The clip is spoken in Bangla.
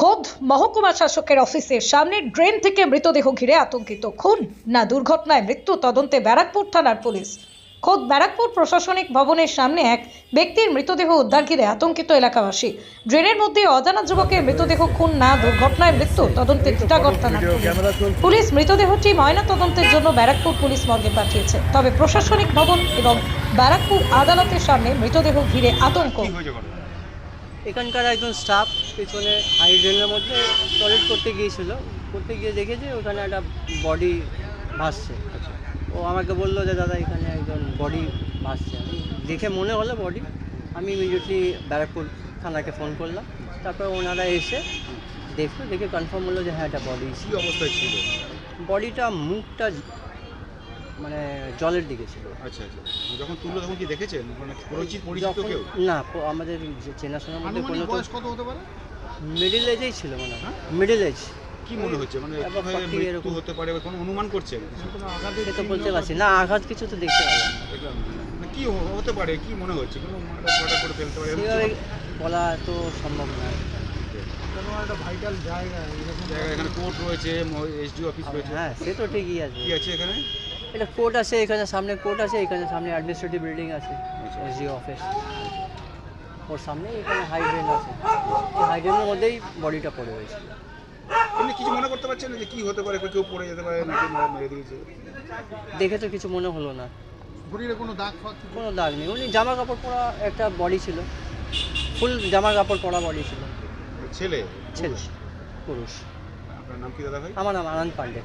খোদ মহকুমা শাসকের অফিসের সামনে ড্রেন থেকে মৃতদেহ ঘিরে আতঙ্কিত। খুন না দুর্ঘটনায় মৃত্যু তদন্তে ব্যারাকপুর থানার পুলিশ। খোদ ব্যারাকপুর প্রশাসনিক ভবনের সামনে এক ব্যক্তির মৃতদেহ উদ্ধার ঘিরে আতঙ্কিত এলাকাবাসী। ড্রেনের মধ্যে অজানা যুবকের মৃতদেহ খুন না দুর্ঘটনায় মৃত্যু তদন্তে টিটাগড় থানার পুলিশ। মৃতদেহটি ময়না তদন্তের জন্য ব্যারাকপুর পুলিশ মর্গে পাঠিয়েছে। তবে প্রশাসনিক ভবন এবং ব্যারাকপুর আদালতের সামনে মৃতদেহ ঘিরে আতঙ্ক। এখানকার একজন স্টাফ পেছনে হাই ড্রেনের মধ্যে টয়লেট করতে গিয়েছিল। করতে গিয়ে দেখেছে ওখানে একটা বডি ভাসছে। ও আমাকে বলল যে দাদা এখানে একজন বডি ভাসছে। দেখে মনে হলো বডি আমি ইমিডিয়েটলি ব্যারাকপুর থানাকে ফোন করলাম। তারপর ওনারা এসে দেখল দেখে কনফার্ম হলো যে হ্যাঁ একটা বডি কি অবস্থায় ছিল? বডিটা মুখটা মানে জলের দিকে ছিল। আচ্ছা আচ্ছা। যখন তুললো তখন কি দেখেছেন? মানে পরিচিত পরিচিত কেউ? না প- আমাদের যে চেনাশোনার মধ্যে কোনো আনুমানিক তো বয়স কত হতে পারে? মিডিল এজেই ছিল মনে হয়। হ্যাঁ? মিডিল এজ কি মনে হচ্ছে? মানে কীভাবে মৃত্যু এরকম। হতে পারে বা কোনো অনুমান করছেন? সে তো বলতে পারছি না আঘাত কিছু তো দেখতে পেলাম না। দেখলাম। মানে কি হ- হতে পারে? কি মনে হচ্ছে? কোনো মার্ডার ফার্ডার করে ফেলতে পারে? এরকম সেভাবে কিছু? বলা তো সম্ভব না। জায়গা এখানে কোর্ট রয়েছে এসডি অফিস রয়েছে। হ্যাঁ সে তো ঠিকই আছে। কি আছে এখানে? এটা কোর্ট আছে এখানে সামনে কোর্ট আছে এখানে সামনে অ্যাডমিনিস্ট্রেটিভ বিল্ডিং আছে আচ্ছা। এসডি অফিস ওর সামনে এখানে হাই ড্রেন আছে। এই হাই মধ্যেই বডিটা পড়ে রয়েছে। এমনি কিছু মনে করতে পারছেন যে কি হতে পারে? কেউ পড়ে যেতে পারে নাকি মারা- মেরে দিয়েছে? দেখে তো কিছু মনে হলো না। কোনো দাগ ফাগ কোনো দাগ নেই। উনি জামা কাপড় পরা একটা বডি ছিল। ফুল জামা কাপড় পরা বডি ছিল। ছেলে? ছেলে। পুরুষ? পুরুষ। আপনার নাম কি দাদা ভাই? আমার নাম আনন্দ পান্ডে।